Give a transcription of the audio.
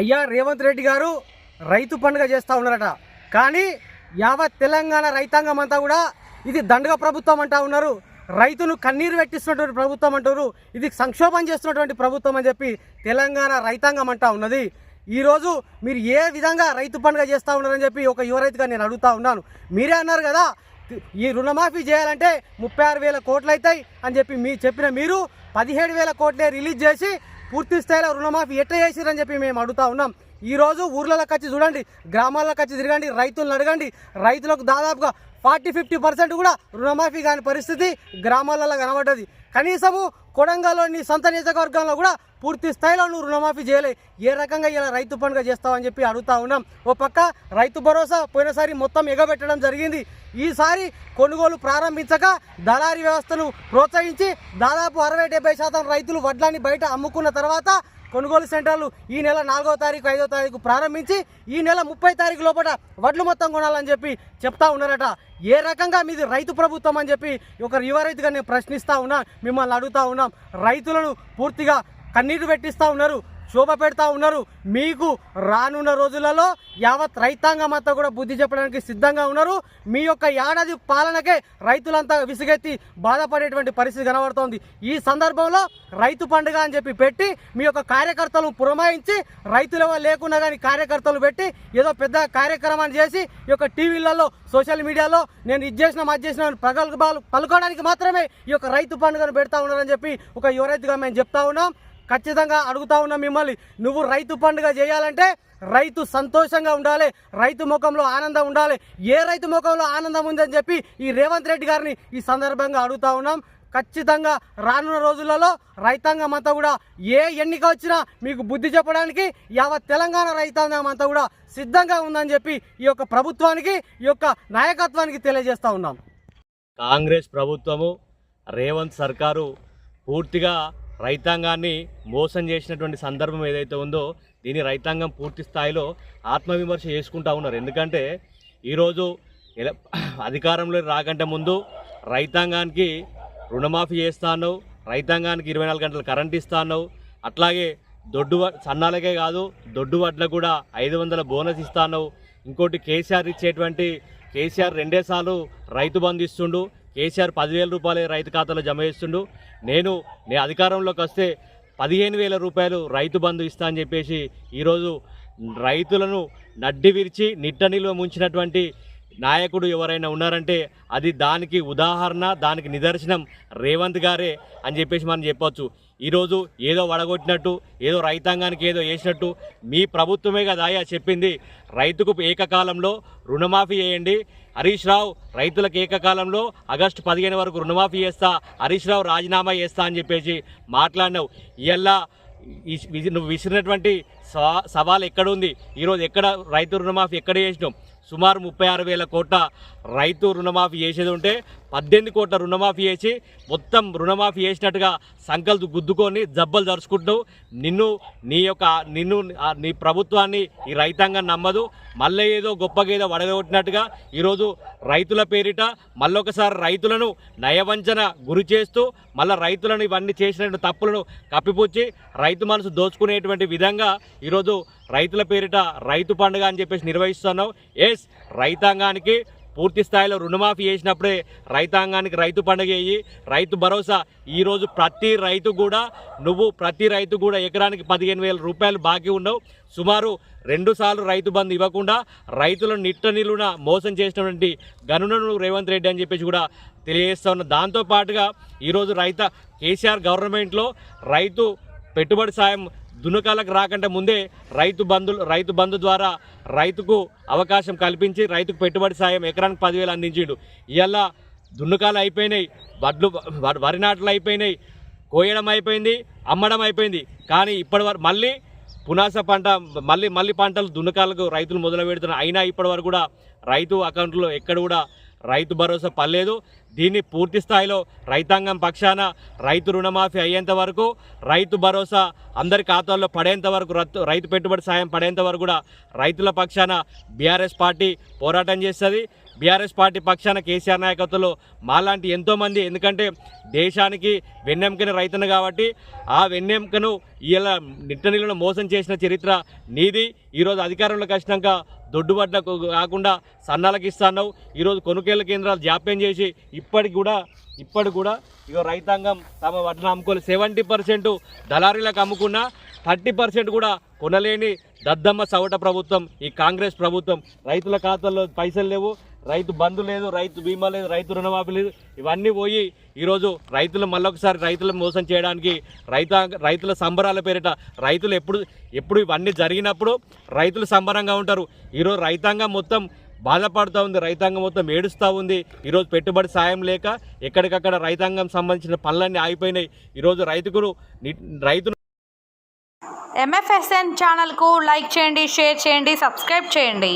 అయ్యా రేవంత్ రెడ్డి గారు రైతు పండుగ చేస్తూ ఉన్నారట. కానీ యావత్ తెలంగాణ రైతాంగం అంతా కూడా ఇది దండగ ప్రభుత్వం అంటా ఉన్నారు. రైతును కన్నీరు పెట్టిస్తున్నటువంటి ప్రభుత్వం అంటారు. ఇది సంక్షోభం చేస్తున్నటువంటి ప్రభుత్వం అని చెప్పి తెలంగాణ రైతాంగం అంటా ఉన్నది. ఈరోజు మీరు ఏ విధంగా రైతు పండుగ చేస్తూ ఉన్నారని చెప్పి ఒక యువ రైతుగా నేను అడుగుతా ఉన్నాను. మీరే అన్నారు కదా ఈ రుణమాఫీ చేయాలంటే ముప్పై ఆరు వేల కోట్లు అవుతాయి అని చెప్పి మీ చెప్పిన మీరు పదిహేడు వేల కోట్లే రిలీజ్ చేసి పూర్తి స్థాయిలో రుణమాఫీ ఎట్లా చేసిరని చెప్పి మేము అడుగుతా ఉన్నాం. ఈరోజు ఊర్లలోకి వచ్చి చూడండి గ్రామాల్లోకి వచ్చి తిరగండి రైతులను అడగండి రైతులకు దాదాపుగా ఫార్టీ ఫిఫ్టీ పర్సెంట్ కూడా రుణమాఫీ కాని పరిస్థితి గ్రామాలలో కనబడ్డది. కనీసము కొడంగల్లోని సొంత నియోజకవర్గంలో కూడా పూర్తి స్థాయిలో నువ్వు రుణమాఫీ చేయలే. ఏ రకంగా ఇలా రైతు పండుగ చేస్తావని చెప్పి అడుగుతా ఉన్నాం. ఓ పక్క రైతు భరోసా పోయినసారి మొత్తం ఎగబెట్టడం జరిగింది. ఈసారి కొనుగోలు ప్రారంభించక దళారీ వ్యవస్థను ప్రోత్సహించి దాదాపు అరవై డెబ్బై శాతం రైతులు వడ్లాన్ని బయట అమ్ముకున్న తర్వాత కొనుగోలు సెంటర్లు ఈ నెల నాలుగో తారీఖు ఐదో తారీఖు ప్రారంభించి ఈ నెల ముప్పై తారీఖు లోపల వడ్లు మొత్తం కొనాలని చెప్పి చెప్తా ఉన్నారట. ఏ రకంగా మీది రైతు ప్రభుత్వం అని చెప్పి ఒక యువ రైతుగా నేను ప్రశ్నిస్తూ ఉన్నా మిమ్మల్ని అడుగుతా ఉన్నాం. రైతులను పూర్తిగా కన్నీరు పెట్టిస్తూ ఉన్నారు. శోభ పెడతా ఉన్నారు. మీకు రానున్న రోజులలో యావత్ రైతాంగం అంతా కూడా బుద్ధి చెప్పడానికి సిద్ధంగా ఉన్నారు. మీ యొక్క ఏడాది పాలనకే రైతులంతా విసిగెత్తి బాధపడేటువంటి పరిస్థితి కనబడుతోంది. ఈ సందర్భంలో రైతు పండుగ అని చెప్పి పెట్టి మీ యొక్క కార్యకర్తలు పురమాయించి రైతులు లేకుండా లేకున్నా కానీ కార్యకర్తలు పెట్టి ఏదో పెద్ద కార్యక్రమాన్ని చేసి ఈ యొక్క టీవీలలో సోషల్ మీడియాలో నేను ఇది చేసిన అది చేసిన ప్రగల్భాలు పలుకోవడానికి మాత్రమే ఈ యొక్క రైతు పండుగను పెడతా ఉన్నారని చెప్పి ఒక యువ రైతుగా మేము చెప్తా ఉన్నాం. ఖచ్చితంగా అడుగుతా ఉన్నా మిమ్మల్ని. నువ్వు రైతు పండుగ చేయాలంటే రైతు సంతోషంగా ఉండాలి రైతు ముఖంలో ఆనందం ఉండాలి. ఏ రైతు ముఖంలో ఆనందం ఉందని చెప్పి ఈ రేవంత్ రెడ్డి గారిని ఈ సందర్భంగా అడుగుతా ఉన్నాం. ఖచ్చితంగా రానున్న రోజులలో రైతాంగం అంతా కూడా ఏ ఎన్నిక వచ్చినా మీకు బుద్ధి చెప్పడానికి యావత్ తెలంగాణ రైతాంగం అంతా కూడా సిద్ధంగా ఉందని చెప్పి ఈ యొక్క ప్రభుత్వానికి ఈ యొక్క నాయకత్వానికి తెలియజేస్తూ ఉన్నాం. కాంగ్రెస్ ప్రభుత్వము రేవంత్ సర్కారు పూర్తిగా రైతాంగాన్ని మోసం చేసినటువంటి సందర్భం ఏదైతే ఉందో దీని రైతాంగం పూర్తి స్థాయిలో ఆత్మవిమర్శ చేసుకుంటా ఉన్నారు. ఎందుకంటే ఈరోజు అధికారంలో రాకంటే ముందు రైతాంగానికి రుణమాఫీ చేస్తాను రైతాంగానికి ఇరవై నాలుగు గంటలు కరెంట్ ఇస్తాను అట్లాగే దొడ్డు సన్నాలకే కాదు దొడ్డు వడ్లకు కూడా ఐదు వందల బోనస్ ఇస్తాను ఇంకోటి కేసీఆర్ ఇచ్చేటువంటి కేసీఆర్ రెండేసార్లు రైతు బంధు ఇస్తుండు కేసీఆర్ పదివేల రూపాయలు రైతు ఖాతాలో జమ చేస్తుండు. నేను నేను అధికారంలోకి వస్తే పదిహేను వేల రూపాయలు రైతు బంధు ఇస్తా అని చెప్పేసి ఈరోజు రైతులను నడ్డి విరిచి నిట్ట నిల్వ ముంచినటువంటి నాయకుడు ఎవరైనా ఉన్నారంటే అది దానికి ఉదాహరణ దానికి నిదర్శనం రేవంత్ గారే అని చెప్పేసి మనం చెప్పొచ్చు. ఈరోజు ఏదో వడగొట్టినట్టు ఏదో రైతాంగానికి ఏదో వేసినట్టు మీ ప్రభుత్వమే కదా చెప్పింది. రైతుకు ఏకకాలంలో రుణమాఫీ చేయండి. హరీష్ రావు రైతులకు ఏకకాలంలో ఆగస్టు పదిహేను వరకు రుణమాఫీ చేస్తా హరీష్ రావు రాజీనామా చేస్తా అని చెప్పేసి మాట్లాడినావు. ఇలా నువ్వు విసిరినటువంటి సవాల్ ఎక్కడ ఉంది ఈరోజు ఎక్కడ రైతు రుణమాఫీ ఎక్కడ చేసినాం? సుమారు ముప్పై ఆరు వేల కోట్ల రైతు రుణమాఫీ చేసేది ఉంటే పద్దెనిమిది కోట్ల రుణమాఫీ చేసి మొత్తం రుణమాఫీ చేసినట్టుగా సంకల్పు గుద్దుకొని జబ్బలు దరుచుకుంటూ నిన్ను నీ యొక్క నిన్ను నీ ప్రభుత్వాన్ని ఈ రైతాంగం నమ్మదు. మళ్ళీ ఏదో గొప్పగా ఏదో వడగొట్టినట్టుగా ఈరోజు రైతుల పేరిట మళ్ళొకసారి రైతులను నయవంచన గురి చేస్తూ మళ్ళీ రైతులను ఇవన్నీ చేసినటువంటి తప్పులను కప్పిపుచ్చి రైతు మనసు దోచుకునేటువంటి విధంగా ఈరోజు రైతుల పేరిట రైతు పండుగ అని చెప్పేసి నిర్వహిస్తున్నావు. ఎస్ రైతాంగానికి పూర్తి స్థాయిలో రుణమాఫీ చేసినప్పుడే రైతాంగానికి రైతు పండుగ వేయి రైతు భరోసా. ఈరోజు ప్రతి రైతు కూడా నువ్వు ప్రతి రైతు కూడా ఎకరానికి పదిహేను వేల రూపాయలు బాకీ ఉన్నావు. సుమారు రెండుసార్లు రైతు బంధు ఇవ్వకుండా రైతులను నిట్ట నిలువున మోసం చేసినటువంటి గనులను రేవంత్ రెడ్డి అని చెప్పేసి కూడా తెలియజేస్తా ఉన్నా. దాంతోపాటుగా ఈరోజు రైత కేసీఆర్ గవర్నమెంట్లో రైతు పెట్టుబడి సాయం దున్నకాలకు రాకంటే ముందే రైతు బంధులు రైతు బంధు ద్వారా రైతుకు అవకాశం కల్పించి రైతుకు పెట్టుబడి సాయం ఎకరానికి పదివేలు అందించిండు. ఇవాళ దున్నకాలు అయిపోయినాయి వడ్లు వరి నాట్లు అయిపోయినాయి కోయడం అయిపోయింది అమ్మడం అయిపోయింది. కానీ ఇప్పటి వరకు మళ్ళీ పునాస పంట మళ్ళీ మళ్ళీ పంటలు దున్నకాలకు రైతులు మొదలు పెడుతున్నారు అయినా ఇప్పటి వరకు కూడా రైతు అకౌంట్లో ఎక్కడ కూడా రైతు భరోసా పర్లేదు దీన్ని పూర్తి స్థాయిలో రైతాంగం పక్షాన రైతు రుణమాఫీ అయ్యేంత వరకు రైతు భరోసా అందరి ఖాతాల్లో పడేంత వరకు రైతు పెట్టుబడి సాయం పడేంత వరకు కూడా రైతుల పక్షాన బీఆర్ఎస్ పార్టీ పోరాటం చేస్తుంది. బీఆర్ఎస్ పార్టీ పక్షాన కేసీఆర్ నాయకత్వంలో మాలాంటి ఎంతోమంది ఎందుకంటే దేశానికి వెన్నెముకని రైతును కాబట్టి ఆ వెన్నెముకను ఇలా నిట్టనీళ్ళను మోసం చేసిన చరిత్ర నీది. ఈరోజు అధికారంలోకి వచ్చినాక దొడ్డుబడ్లకు కాకుండా సన్నాలకు ఇస్తున్నావు. ఈరోజు కొనుగోలు కేంద్రాలు జాప్యం చేసి ఇప్పటికి కూడా ఇప్పటికి కూడా ఇక రైతాంగం తమ వడ్లను అమ్ముకోలేదు సెవెంటీ పర్సెంట్ దళారీలకు అమ్ముకున్నా థర్టీ పర్సెంట్ కూడా కొనలేని దద్దమ్మ సవట ప్రభుత్వం ఈ కాంగ్రెస్ ప్రభుత్వం. రైతుల ఖాతాల్లో పైసలు లేవు రైతు బంధు లేదు రైతు బీమా లేదు రైతు రుణమాఫీ లేదు. ఇవన్నీ పోయి ఈరోజు రైతులు మళ్ళొకసారి రైతులు మోసం చేయడానికి రైతా రైతుల సంబరాల పేరిట రైతులు ఎప్పుడు ఎప్పుడు ఇవన్నీ జరిగినప్పుడు రైతులు సంబరంగా ఉంటారు. ఈరోజు రైతాంగం మొత్తం బాధపడుతూ ఉంది. రైతాంగం మొత్తం ఏడుస్తూ ఉంది. ఈరోజు పెట్టుబడి సాయం లేక ఎక్కడికక్కడ రైతాంగం సంబంధించిన పనులన్నీ ఆగిపోయినాయి. ఈరోజు రైతుకులు రైతులు ఎంఎఫ్ఎస్ఎన్ ఛానల్కు లైక్ చేయండి షేర్ చేయండి సబ్స్క్రైబ్ చేయండి.